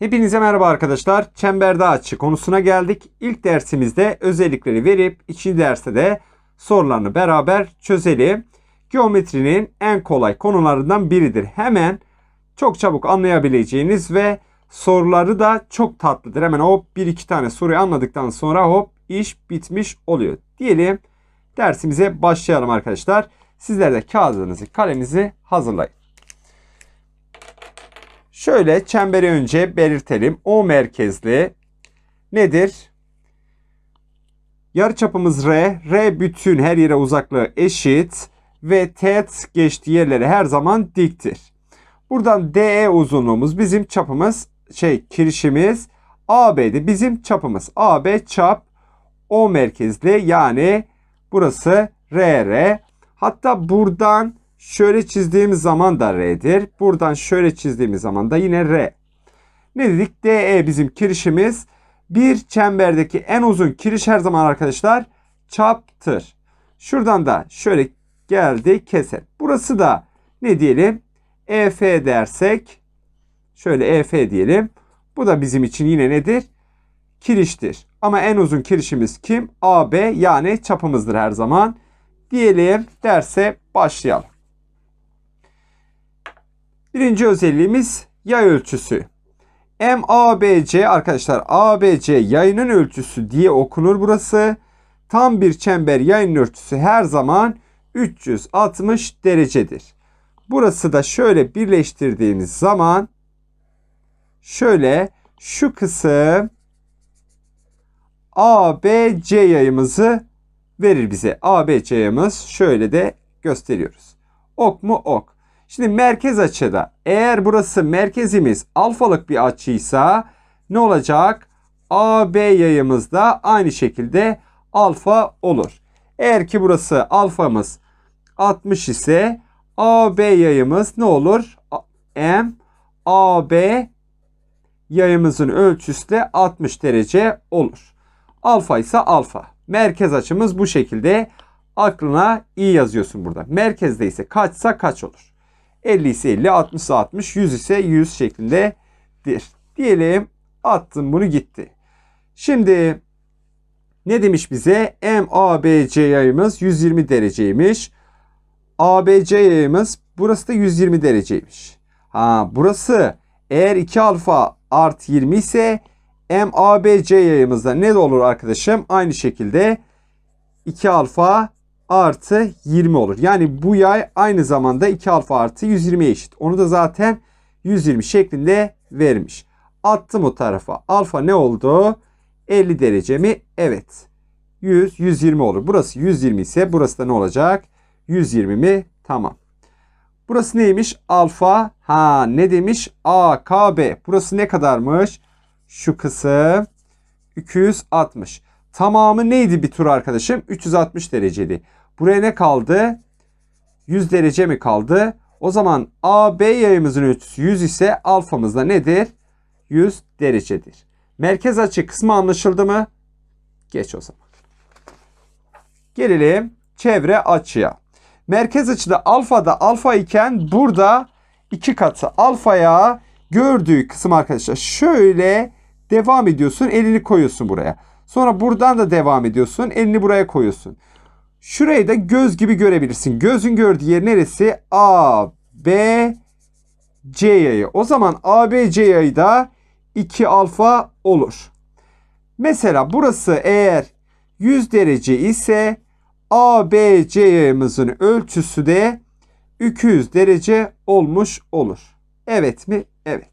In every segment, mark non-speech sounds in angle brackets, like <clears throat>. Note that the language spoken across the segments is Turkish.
Hepinize merhaba arkadaşlar. Çemberde açı konusuna geldik. İlk dersimizde özellikleri verip ikinci derste de sorularını beraber çözelim. Geometrinin en kolay konularından biridir. Hemen çok çabuk anlayabileceğiniz ve soruları da çok tatlıdır. Hemen hop bir iki tane soruyu anladıktan sonra hop iş bitmiş oluyor. Diyelim dersimize başlayalım arkadaşlar. Sizler de kağıdınızı kaleminizi hazırlayın. Şöyle çemberi önce belirtelim. O merkezli nedir? Yarıçapımız R. R bütün her yere uzaklığı eşit ve teğet geçtiği yerlere her zaman diktir. Buradan DE uzunluğumuz bizim çapımız şey kirişimiz AB'di bizim çapımız. AB çap O merkezli yani burası RR. Hatta buradan şöyle çizdiğimiz zaman da R'dir. Buradan şöyle çizdiğimiz zaman da yine R. Ne dedik? DE bizim kirişimiz. Bir çemberdeki en uzun kiriş her zaman arkadaşlar çaptır. Şuradan da şöyle geldi keser. Burası da ne diyelim? EF dersek şöyle EF diyelim. Bu da bizim için yine nedir? Kiriştir. Ama en uzun kirişimiz kim? AB yani çapımızdır her zaman. Diyelim derse başlayalım. Birinci özelliğimiz yay ölçüsü. MABC arkadaşlar ABC yayının ölçüsü diye okunur burası. Tam bir çember yayın ölçüsü her zaman 360 derecedir. Burası da şöyle birleştirdiğimiz zaman şöyle şu kısım ABC yayımızı verir bize. ABC yayımız şöyle de gösteriyoruz. Ok mu ok. Şimdi merkez açıda eğer burası merkezimiz alfalık bir açıysa ne olacak? AB yayımız da aynı şekilde alfa olur. Eğer ki burası alfamız 60 ise AB yayımız ne olur? M AB yayımızın ölçüsü de 60 derece olur. Alfa ise alfa. Merkez açımız bu şekilde. Aklına iyi yazıyorsun burada. Merkezde ise kaçsa kaç olur? 50 ise 50, 60 ise 60, 100 ise 100 şeklindedir. Diyelim attım bunu gitti. Şimdi ne demiş bize? MABC yayımız 120 dereceymiş. ABC yayımız burası da 120 dereceymiş. Ha burası eğer 2 alfa artı 20 ise MABC yayımızda ne olur arkadaşım? Aynı şekilde 2 alfa artı 20 olur. Yani bu yay aynı zamanda 2 alfa artı 120 eşit. Onu da zaten 120 şeklinde vermiş. Attım o tarafa. Alfa ne oldu? 50 derece mi? Evet. 100, 120 olur. Burası 120 ise burası da ne olacak? 120 mi? Tamam. Burası neymiş? Alfa. Ha ne demiş? A, K, B. Burası ne kadarmış? Şu kısım 260. Tamamı neydi bir tur arkadaşım? 360 dereceydi. Buraya ne kaldı? 100 derece mi kaldı? O zaman AB yayımızın ölçüsü 100 ise alfamız da nedir? 100 derecedir. Merkez açı kısmı anlaşıldı mı? Geç o zaman. Gelelim çevre açıya. Merkez açıda alfada alfa iken burada iki katı alfaya gördüğü kısım arkadaşlar şöyle devam ediyorsun elini koyuyorsun buraya. Sonra buradan da devam ediyorsun elini buraya koyuyorsun. Şurayı da göz gibi görebilirsin. Gözün gördüğü yer neresi? A, B, C yayı. O zaman A, B, C yayı da 2 alfa olur. Mesela burası eğer 100 derece ise A, B, C yayımızın ölçüsü de 200 derece olmuş olur. Evet mi? Evet.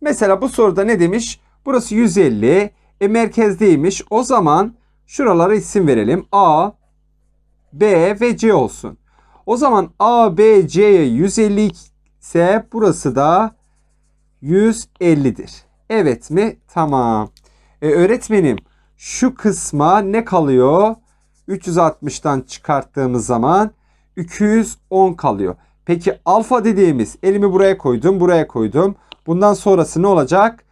Mesela bu soruda ne demiş? Burası 150. E merkezdeymiş. O zaman şuralara isim verelim. A, B ve C olsun. O zaman A, B, C'ye 150 ise burası da 150'dir. Evet mi? Tamam. E, öğretmenim şu kısma ne kalıyor? 360'tan çıkarttığımız zaman 210 kalıyor. Peki alfa dediğimiz elimi buraya koydum, buraya koydum. Bundan sonrası ne olacak?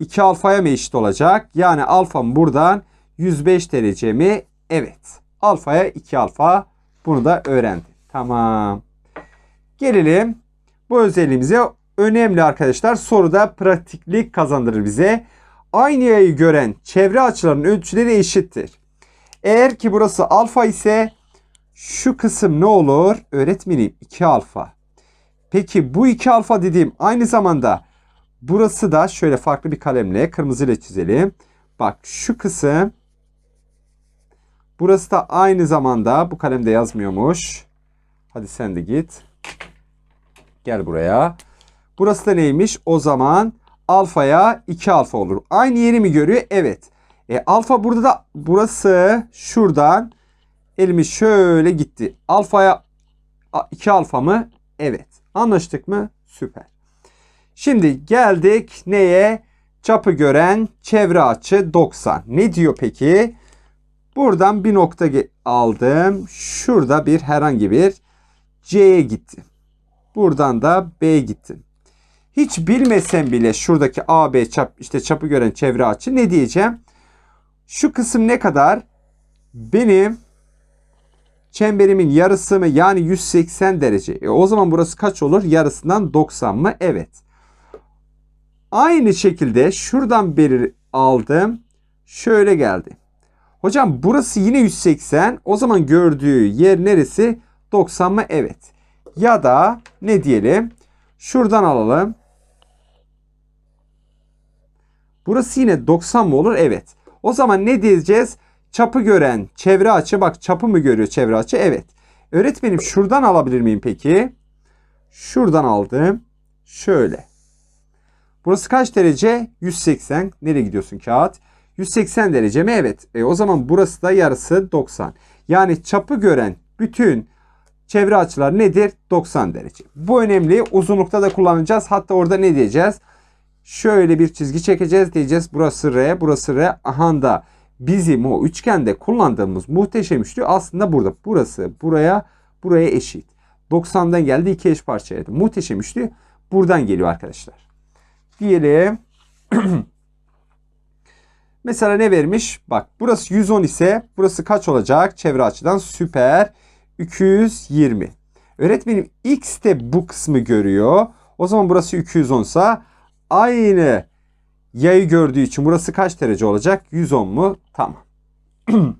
2 alfaya mı eşit olacak? Yani alfam buradan 105 derece mi? Evet. Alfaya 2 alfa. Bunu da öğrendim. Tamam. Gelelim bu özelliğimize önemli arkadaşlar. Soruda pratiklik kazandırır bize. Aynı yayı gören çevre açılarının ölçüleri eşittir. Eğer ki burası alfa ise şu kısım ne olur? Öğretmenim 2 alfa. Peki bu 2 alfa dediğim aynı zamanda burası da şöyle farklı bir kalemle kırmızıyla çizelim. Bak şu kısım burası da aynı zamanda bu kalemde yazmıyormuş. Hadi sen de git. Gel buraya. Burası da neymiş? O zaman alfaya 2 alfa olur. Aynı yeri mi görüyor? Evet. E, alfa burada da burası şuradan elimiz şöyle gitti. Alfaya 2 alfa mı? Evet. Anlaştık mı? Süper. Şimdi geldik neye? Çapı gören çevre açı 90. Ne diyor peki? Buradan bir nokta aldım. Şurada bir herhangi bir C'ye gitti. Buradan da B'ye gittim. Hiç bilmesem bile şuradaki AB çap işte çapı gören çevre açı ne diyeceğim? Şu kısım ne kadar? Benim çemberimin yarısı mı? Yani 180 derece. E o zaman burası kaç olur? Yarısından 90 mı? Evet. Aynı şekilde şuradan beri aldım. Şöyle geldi. Hocam burası yine 180. O zaman gördüğü yer neresi? 90 mı? Evet. Ya da ne diyelim? Şuradan alalım. Burası yine 90 mı olur? Evet. O zaman ne diyeceğiz? Çapı gören çevre açı. Bak çapı mı görüyor çevre açı? Evet. Öğretmenim şuradan alabilir miyim peki? Şuradan aldım. Şöyle. Burası kaç derece? 180. Nereye gidiyorsun kağıt? 180 derece mi? Evet. E, o zaman burası da yarısı 90. Yani çapı gören bütün çevre açılar nedir? 90 derece. Bu önemli. Uzunlukta da kullanacağız. Hatta orada ne diyeceğiz? Şöyle bir çizgi çekeceğiz diyeceğiz. Burası R, burası R. Aha da bizim o üçgende kullandığımız muhteşem üçlü aslında burada. Burası buraya, buraya eşit. 90'dan geldi iki eş parçaya. Muhteşem üçlü buradan geliyor arkadaşlar. Diyelim. <clears throat> Mesela ne vermiş? Bak burası 110 ise burası kaç olacak? Çevre açıdan süper. 220. Öğretmenim X de bu kısmı görüyor. O zaman burası 210 ise aynı yayı gördüğü için burası kaç derece olacak? 110 mu? Tamam. <clears throat>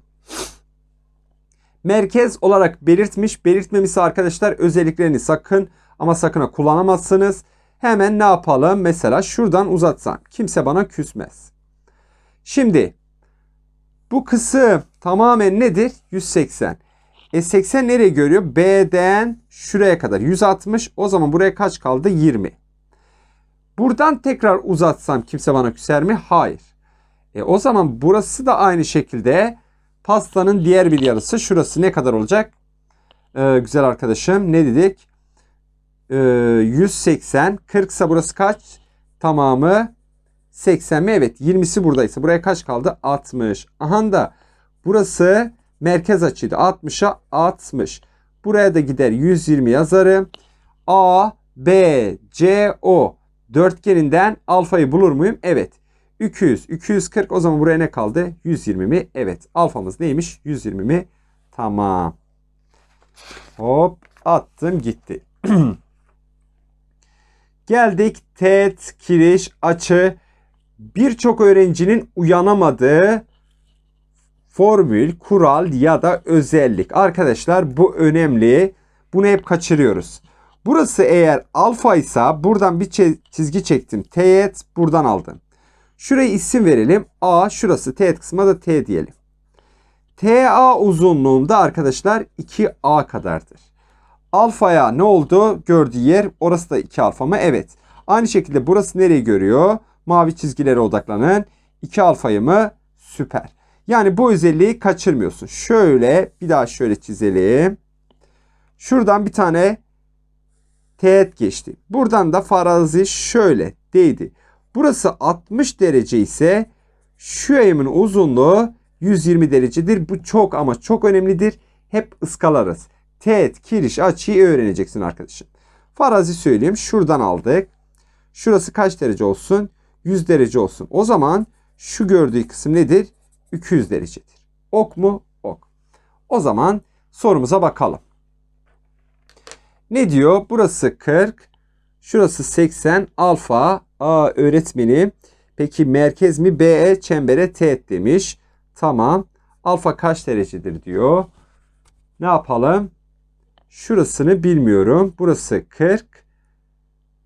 Merkez olarak belirtmiş. Belirtmemişse arkadaşlar özelliklerini sakın ama sakın kullanamazsınız. Hemen ne yapalım? Mesela şuradan uzatsam. Kimse bana küsmez. Şimdi bu kısım tamamen nedir? 180. E 80 nereye görüyor? B'den şuraya kadar 160. O zaman buraya kaç kaldı? 20. Buradan tekrar uzatsam kimse bana küser mi? Hayır. E o zaman burası da aynı şekilde pastanın diğer bir yarısı. Şurası ne kadar olacak? Ee, güzel arkadaşım ne dedik? Ee, 180. 40 ise burası kaç? Tamamı 80 mi? Evet. 20'si buradaysa. Buraya kaç kaldı? 60. Aha da burası merkez açıydı. 60'a 60. Buraya da gider 120 yazarım. A, B, C, O dörtgeninden alfayı bulur muyum? Evet. 200, 240 o zaman buraya ne kaldı? 120 mi? Evet. Alfamız neymiş? 120 mi? Tamam. Hop attım gitti. Geldik teğet, kiriş, açı. Birçok öğrencinin uyanamadığı formül, kural ya da özellik. Arkadaşlar bu önemli. Bunu hep kaçırıyoruz. Burası eğer alfa ise buradan bir çizgi çektim. Teğet buradan aldım. Şuraya isim verelim. A şurası teğet kısmına da T diyelim. TA uzunluğunda arkadaşlar 2A kadardır. Alfaya ne oldu? Gördüğü yer orası da 2 alfa mı? Evet. Aynı şekilde burası nereyi görüyor? Mavi çizgilere odaklanın. 2 alfayı mı? Süper. Yani bu özelliği kaçırmıyorsun. Şöyle bir daha şöyle çizelim. Şuradan bir tane teğet geçti. Buradan da farazi şöyle değdi. Burası 60 derece ise şu yayımın uzunluğu 120 derecedir. Bu çok ama çok önemlidir. Hep ıskalarız. Teğet, kiriş, açıyı öğreneceksin arkadaşım. Farazi söyleyeyim. Şuradan aldık. Şurası kaç derece olsun? 100 derece olsun. O zaman şu gördüğü kısım nedir? 200 derecedir. Ok mu? Ok. O zaman sorumuza bakalım. Ne diyor? Burası 40. Şurası 80 alfa. A öğretmenim. Peki merkez mi? BE çembere teğet demiş. Tamam. Alfa kaç derecedir diyor. Ne yapalım? Şurasını bilmiyorum. Burası 40.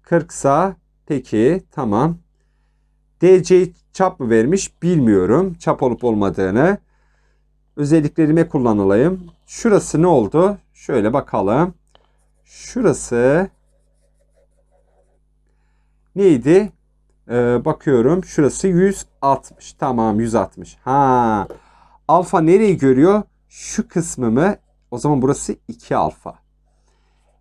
40 sa peki tamam. DC çap mı vermiş bilmiyorum. Çap olup olmadığını. Özelliklerime kullanılayım. Şurası ne oldu? Şöyle bakalım. Şurası neydi? Ee, bakıyorum. Şurası 160. Tamam 160. Ha. Alfa nereyi görüyor? Şu kısmımı. O zaman burası 2 alfa.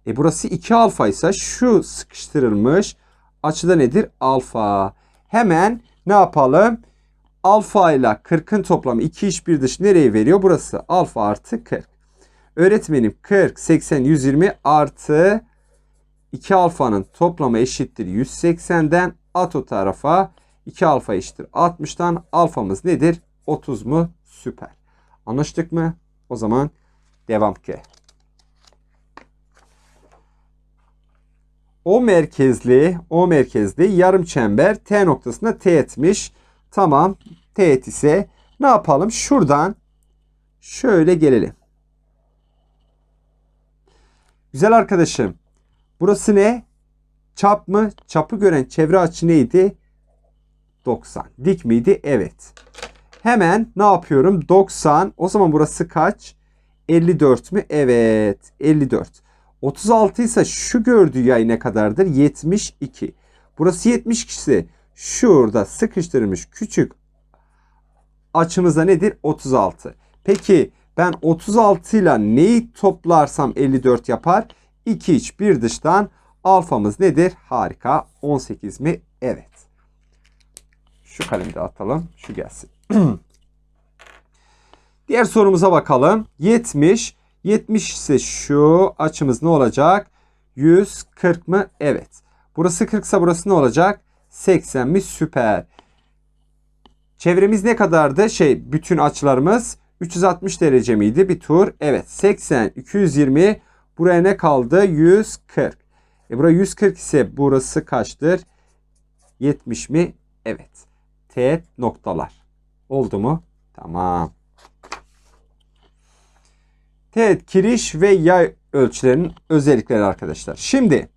E burası 2 alfa ise şu sıkıştırılmış açıda nedir? Alfa. Hemen ne yapalım? Alfa ile 40'ın toplamı 2 iç bir dış nereye veriyor? Burası alfa artı 40. Öğretmenim 40, 80, 120 artı 2 alfanın toplamı eşittir 180'den at o tarafa 2 alfa eşittir 60'tan alfamız nedir? 30 mu? Süper. Anlaştık mı? O zaman devam ki. O merkezli, o merkezli yarım çember T noktasında teğetmiş. Tamam. Teğet ise ne yapalım? Şuradan şöyle gelelim. Güzel arkadaşım. Burası ne? Çap mı? Çapı gören çevre açı neydi? 90. Dik miydi? Evet. Hemen ne yapıyorum? 90. O zaman burası kaç? 54 mü? Evet. 54. 36 ise şu gördüğü yay ne kadardır? 72. Burası 72 ise şurada sıkıştırılmış küçük açımızda nedir? 36. Peki ben 36 ile neyi toplarsam 54 yapar? 2 iç bir dıştan alfamız nedir? Harika. 18 mi? Evet. Şu kalemi de atalım. Şu gelsin. <clears throat> Diğer sorumuza bakalım. 70. 70 ise şu açımız ne olacak? 140 mı? Evet. Burası 40 ise burası ne olacak? 80 mi? Süper. Çevremiz ne kadardı? Şey bütün açılarımız 360 derece miydi? Bir tur. Evet. 80, 220. Buraya ne kaldı? 140. E buraya 140 ise burası kaçtır? 70 mi? Evet. Teğet noktalar. Oldu mu? Tamam. Teğet, kiriş ve yay ölçülerinin özellikleri arkadaşlar. Şimdi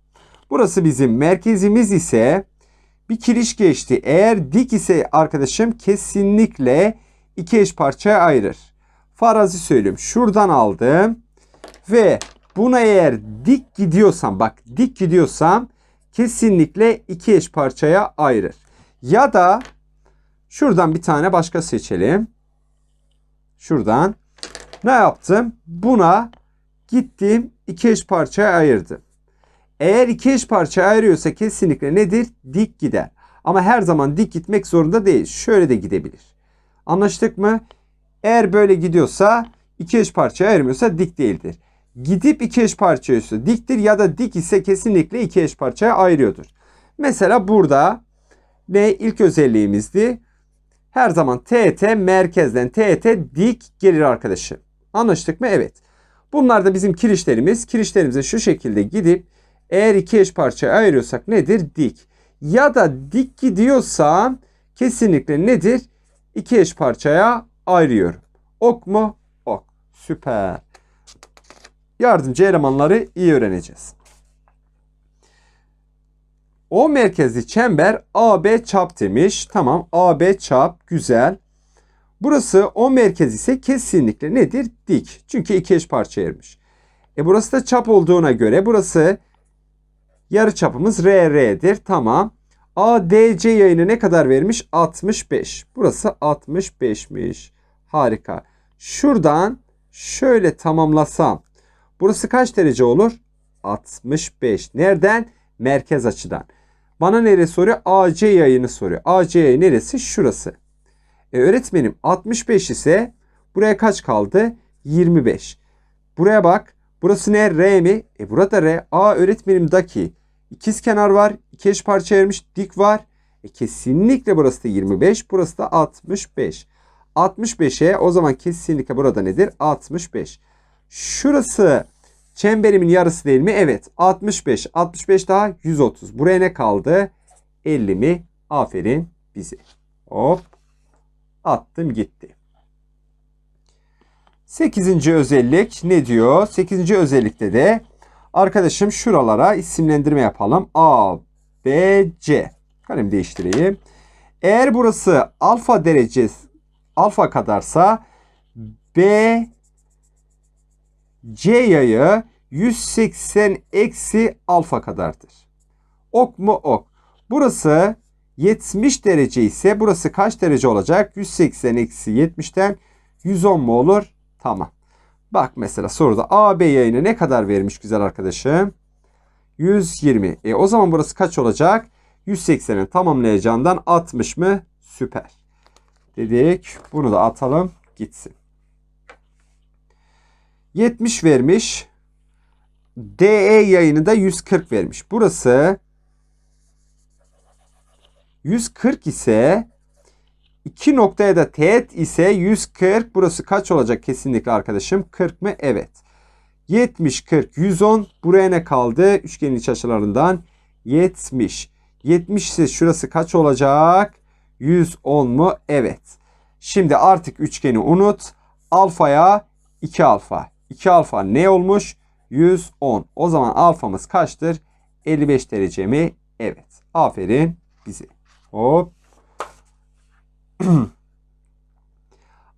burası bizim merkezimiz ise bir kiriş geçti. Eğer dik ise arkadaşım kesinlikle iki eş parçaya ayırır. Farazi söylüyorum. Şuradan aldım ve buna eğer dik gidiyorsam bak dik gidiyorsam kesinlikle iki eş parçaya ayırır. Ya da şuradan bir tane başka seçelim. Şuradan ne yaptım? Buna gittim iki eş parçaya ayırdım. Eğer iki eş parçaya ayırıyorsa kesinlikle nedir? Dik gider. Ama her zaman dik gitmek zorunda değil. Şöyle de gidebilir. Anlaştık mı? Eğer böyle gidiyorsa iki eş parçaya ayırmıyorsa dik değildir. Gidip iki eş parçaya ayırıyorsa diktir ya da dik ise kesinlikle iki eş parçaya ayırıyordur. Mesela burada ne ilk özelliğimizdi? Her zaman TET merkezden TET dik gelir arkadaşım. Anlaştık mı? Evet. Bunlar da bizim kirişlerimiz. Kirişlerimize şu şekilde gidip eğer iki eş parçaya ayırıyorsak nedir? Dik. Ya da dik gidiyorsam kesinlikle nedir? İki eş parçaya ayırıyorum. Ok mu? Ok. Süper. Yardımcı elemanları iyi öğreneceğiz. O merkezli çember AB çap demiş. Tamam AB çap güzel. Burası o merkez ise kesinlikle nedir? Dik. Çünkü iki eş parça ayırmış. E burası da çap olduğuna göre burası yarı çapımız RR'dir. Tamam. ADC yayını ne kadar vermiş? 65. Burası 65'miş. Harika. Şuradan şöyle tamamlasam. Burası kaç derece olur? 65. Nereden? Merkez açıdan. Bana neresi soruyor? AC yayını soruyor. AC yayı neresi? Şurası. E öğretmenim 65 ise buraya kaç kaldı? 25. Buraya bak. Burası ne? R mi? E burada R. A öğretmenim daki. İkiz kenar var. İki eş parça ayırmış. Dik var. E kesinlikle burası da 25. Burası da 65. 65'e o zaman kesinlikle burada nedir? 65. Şurası Çemberimin yarısı değil mi? Evet. 65. 65 daha 130. Buraya ne kaldı? 50 mi? Aferin bize. Hop. Attım gitti. 8. özellik ne diyor? 8. özellikte de arkadaşım şuralara isimlendirme yapalım. A, B, C. Kalem değiştireyim. Eğer burası alfa derecesi alfa kadarsa B C yayı 180 eksi alfa kadardır. Ok mu ok. Burası 70 derece ise burası kaç derece olacak? 180 eksi 70'ten 110 mu olur? Tamam. Bak mesela soruda AB yayını ne kadar vermiş güzel arkadaşım? 120. E o zaman burası kaç olacak? 180'in tamamlayacağından 60 mı? Süper. Dedik. Bunu da atalım gitsin. 70 vermiş. DE yayını da 140 vermiş. Burası 140 ise 2 noktaya da teğet ise 140. Burası kaç olacak kesinlikle arkadaşım? 40 mı? Evet. 70, 40, 110. Buraya ne kaldı? Üçgenin iç açılarından 70. 70 ise şurası kaç olacak? 110 mu? Evet. Şimdi artık üçgeni unut. Alfaya 2 alfa. 2 alfa ne olmuş? 110. O zaman alfamız kaçtır? 55 derece mi? Evet. Aferin bize. Hop. <clears throat>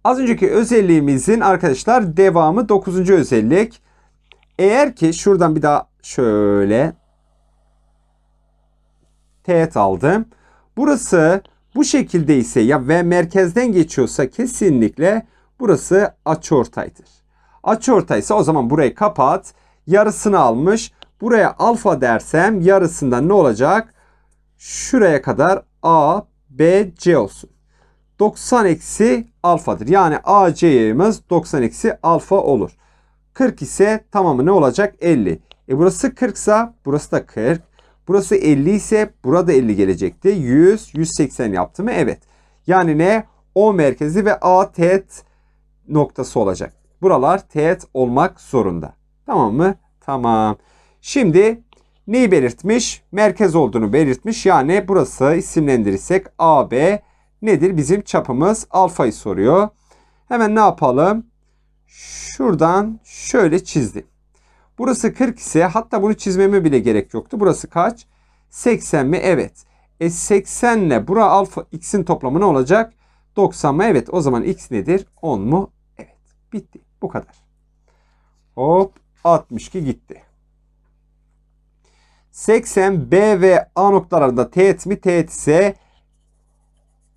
Az önceki özelliğimizin arkadaşlar devamı 9. özellik. Eğer ki şuradan bir daha şöyle teğet aldım. Burası bu şekilde ise ya ve merkezden geçiyorsa kesinlikle burası açıortaydır. Açıortaysa o zaman burayı kapat. Yarısını almış. Buraya alfa dersem yarısından ne olacak? Şuraya kadar A, B, C olsun. 90 eksi alfadır. Yani AC yayımız 90 eksi alfa olur. 40 ise tamamı ne olacak? 50. E burası 40 ise burası da 40. Burası 50 ise burada 50 gelecekti. 100, 180 yaptı mı? Evet. Yani ne? O merkezi ve A teğet noktası olacak. Buralar teğet olmak zorunda. Tamam mı? Tamam. Şimdi neyi belirtmiş? Merkez olduğunu belirtmiş. Yani burası isimlendirirsek AB nedir? Bizim çapımız alfayı soruyor. Hemen ne yapalım? Şuradan şöyle çizdim. Burası 40 ise hatta bunu çizmeme bile gerek yoktu. Burası kaç? 80 mi? Evet. E 80 ile bura alfa x'in toplamı ne olacak? 90 mı? Evet. O zaman x nedir? 10 mu? Evet. Bitti. Bu kadar. Hop 62 gitti. 80 B ve A noktalarında teğet mi? Teğet ise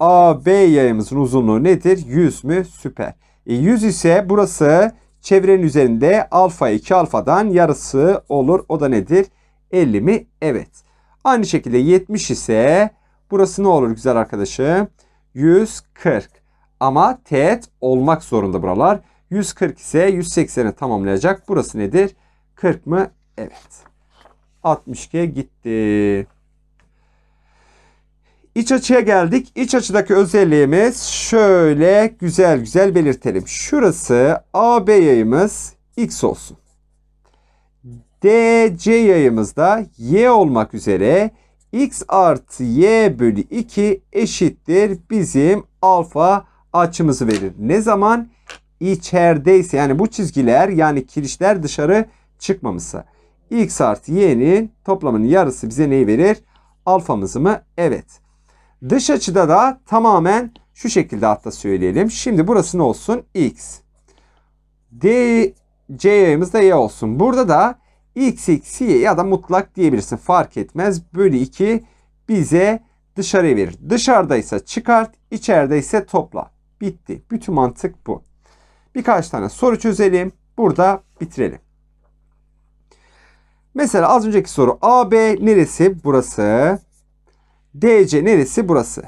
AB yayımızın uzunluğu nedir? 100 mü? Süper. E 100 ise burası çevrenin üzerinde alfa 2 alfadan yarısı olur. O da nedir? 50 mi? Evet. Aynı şekilde 70 ise burası ne olur güzel arkadaşım? 140. Ama teğet olmak zorunda buralar. 140 ise 180'i tamamlayacak. Burası nedir? 40 mı? Evet. 62'ye gitti. İç açıya geldik. İç açıdaki özelliğimiz şöyle güzel güzel belirtelim. Şurası AB yayımız X olsun. DC yayımız da Y olmak üzere X artı Y bölü 2 eşittir bizim alfa açımızı verir. Ne zaman? İçerideyse yani bu çizgiler yani kirişler dışarı çıkmamışsa. X artı Y'nin toplamının yarısı bize neyi verir? Alfamızı mı? Evet. Dış açıda da tamamen şu şekilde hatta söyleyelim. Şimdi burası ne olsun? X. D, C yayımız da Y olsun. Burada da X eksi Y ya da mutlak diyebilirsin. Fark etmez. Bölü 2 bize dışarıya verir. Dışarıdaysa çıkart, içerideyse topla. Bitti. Bütün mantık bu. Birkaç tane soru çözelim. Burada bitirelim. Mesela az önceki soru AB neresi? Burası. DC neresi? Burası.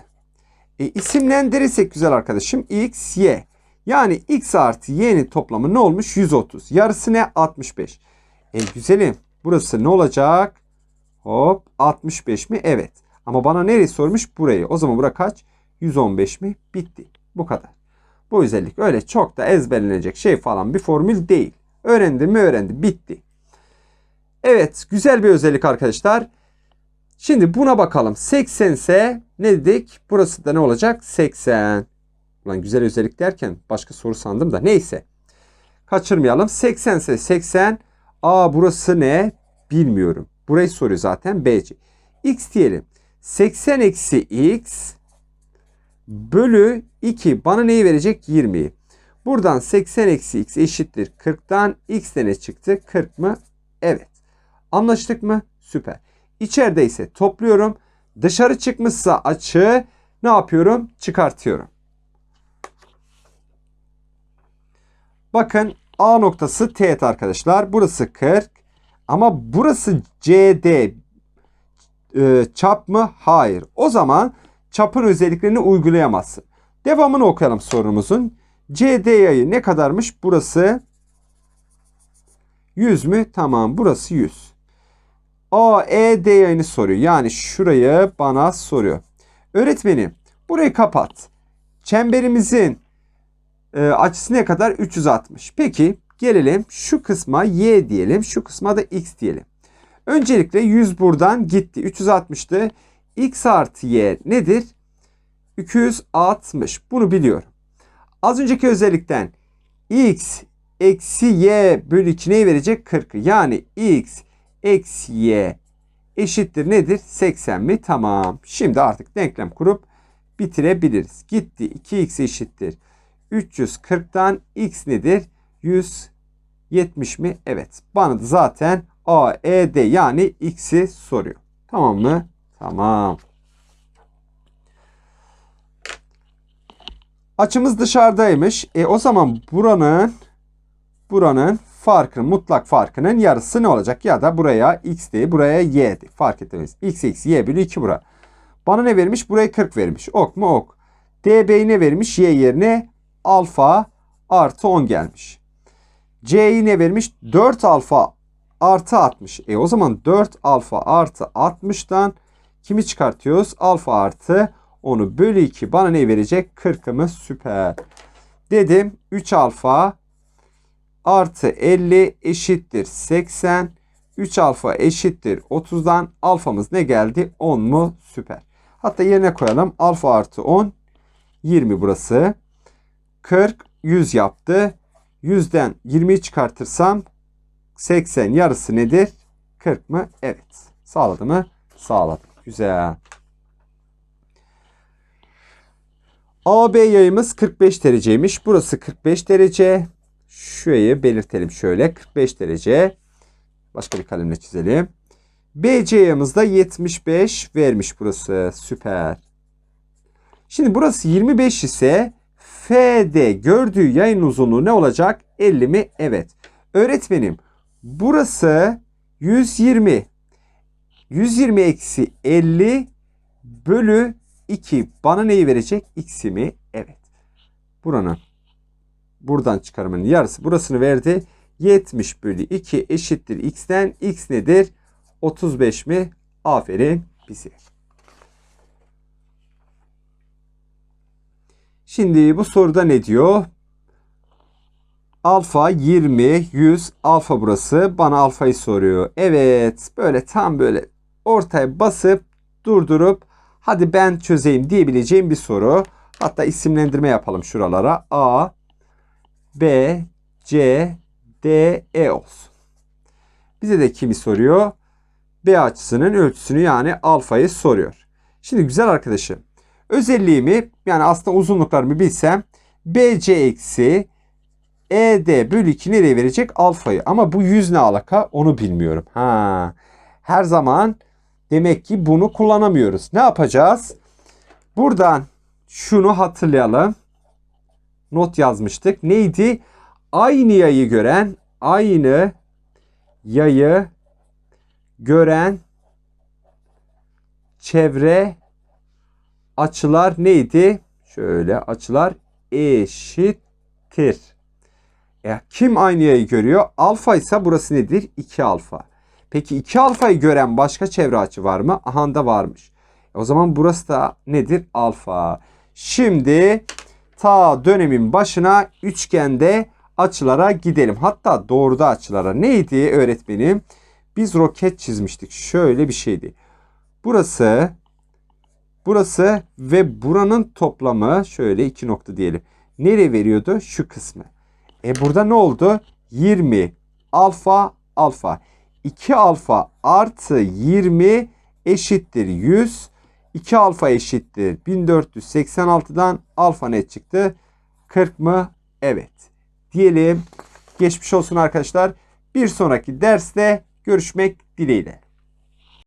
E, isimlendirirsek güzel arkadaşım x, y. Yani x artı y'nin toplamı ne olmuş? 130. Yarısı ne? 65. E güzelim. Burası ne olacak? Hop 65 mi? Evet. Ama bana neresi sormuş? Burayı. O zaman bura kaç? 115 mi? Bitti. Bu kadar. Bu özellik öyle çok da ezberlenecek şey falan bir formül değil. Öğrendim mi öğrendim. Bitti. Evet güzel bir özellik arkadaşlar. Şimdi buna bakalım. 80 ise ne dedik? Burası da ne olacak? 80. Ulan güzel özellik derken başka soru sandım da neyse. Kaçırmayalım. 80 ise 80. Aa burası ne? Bilmiyorum. Burayı soruyor zaten BC. X diyelim. 80 eksi X bölü 2 bana neyi verecek? 20'yi. Buradan 80 eksi X eşittir 40'tan X de ne çıktı? 40 mı? Evet. Anlaştık mı? Süper. İçeride ise topluyorum. Dışarı çıkmışsa açığı ne yapıyorum? Çıkartıyorum. Bakın A noktası teğet arkadaşlar. Burası 40. Ama burası CD e, çap mı? Hayır. O zaman çapın özelliklerini uygulayamazsın. Devamını okuyalım sorumuzun. CD yayı ne kadarmış? Burası 100 mü? Tamam burası 100. AED yayını soruyor. Yani şurayı bana soruyor. Öğretmenim burayı kapat. Çemberimizin e, açısı ne kadar? 360. Peki gelelim şu kısma y diyelim. Şu kısma da x diyelim. Öncelikle 100 buradan gitti. 360'tı. x artı y nedir? 260. Bunu biliyorum. Az önceki özellikten x eksi y bölü 2 neyi verecek? 40'ı. Yani x eksi y eşittir nedir? 80 mi? Tamam. Şimdi artık denklem kurup bitirebiliriz. Gitti 2x eşittir. 340'tan x nedir? 170 mi? Evet. Bana da zaten A, E, D yani x'i soruyor. Tamam mı? Tamam. Açımız dışarıdaymış. E o zaman buranın buranın farkının mutlak farkının yarısı ne olacak? Ya da buraya x değil buraya y değil. Fark etmez. x eksi y bölü 2 bura. Bana ne vermiş? Buraya 40 vermiş. Ok mu ok. db'yi ne vermiş? y yerine alfa artı 10 gelmiş. c'yi ne vermiş? 4 alfa artı 60. E o zaman 4 alfa artı 60'tan kimi çıkartıyoruz? Alfa artı 10'u bölü 2 bana ne verecek? 40'ımız süper. Dedim 3 alfa artı 50 eşittir 80. 3 alfa eşittir 30'dan alfamız ne geldi? 10 mu? Süper. Hatta yerine koyalım. Alfa artı 10 20 burası. 40 100 yaptı. 100'den 20'yi çıkartırsam 80 yarısı nedir? 40 mı? Evet. Sağladı mı? Sağladı. Güzel. AB yayımız 45 dereceymiş. Burası 45 derece. Şurayı belirtelim şöyle. 45 derece. Başka bir kalemle çizelim. BC yayımız da 75 vermiş burası. Süper. Şimdi burası 25 ise FD gördüğü yayın uzunluğu ne olacak? 50 mi? Evet. Öğretmenim burası 120. 120 eksi 50 bölü 2 bana neyi verecek? X'i mi? Evet. Buranın buradan çıkarımının yarısı burasını verdi. 70 bölü 2 eşittir x'ten. x nedir? 35 mi? Aferin bize. Şimdi bu soruda ne diyor? Alfa 20, 100, alfa burası. Bana alfayı soruyor. Evet, böyle tam böyle ortaya basıp durdurup hadi ben çözeyim diyebileceğim bir soru. Hatta isimlendirme yapalım şuralara. A, B, C, D, E olsun. Bize de kimi soruyor? B açısının ölçüsünü yani alfayı soruyor. Şimdi güzel arkadaşım. Özelliğimi yani aslında uzunluklarımı bilsem BC eksi ED bölü 2 nereye verecek? Alfayı. Ama bu 100 ne alaka? Onu bilmiyorum. Ha. Her zaman demek ki bunu kullanamıyoruz. Ne yapacağız? Buradan şunu hatırlayalım. Not yazmıştık. Neydi? Aynı yayı gören, aynı yayı gören çevre açılar neydi? Şöyle açılar eşittir. E, kim aynı yayı görüyor? Alfa ise burası nedir? 2 alfa. Peki 2 alfayı gören başka çevre açı var mı? Aha da varmış. E, o zaman burası da nedir? Alfa. Şimdi ta dönemin başına üçgende açılara gidelim. Hatta doğruda açılara. Neydi öğretmenim? Biz roket çizmiştik. Şöyle bir şeydi. Burası burası ve buranın toplamı şöyle iki nokta diyelim. Nereye veriyordu? Şu kısmı. E burada ne oldu? 20 alfa alfa. 2 alfa artı 20 eşittir 100. 2 alfa eşittir 1486'dan alfa net çıktı. 40 mı? Evet. Diyelim. Geçmiş olsun arkadaşlar. Bir sonraki derste görüşmek dileğiyle.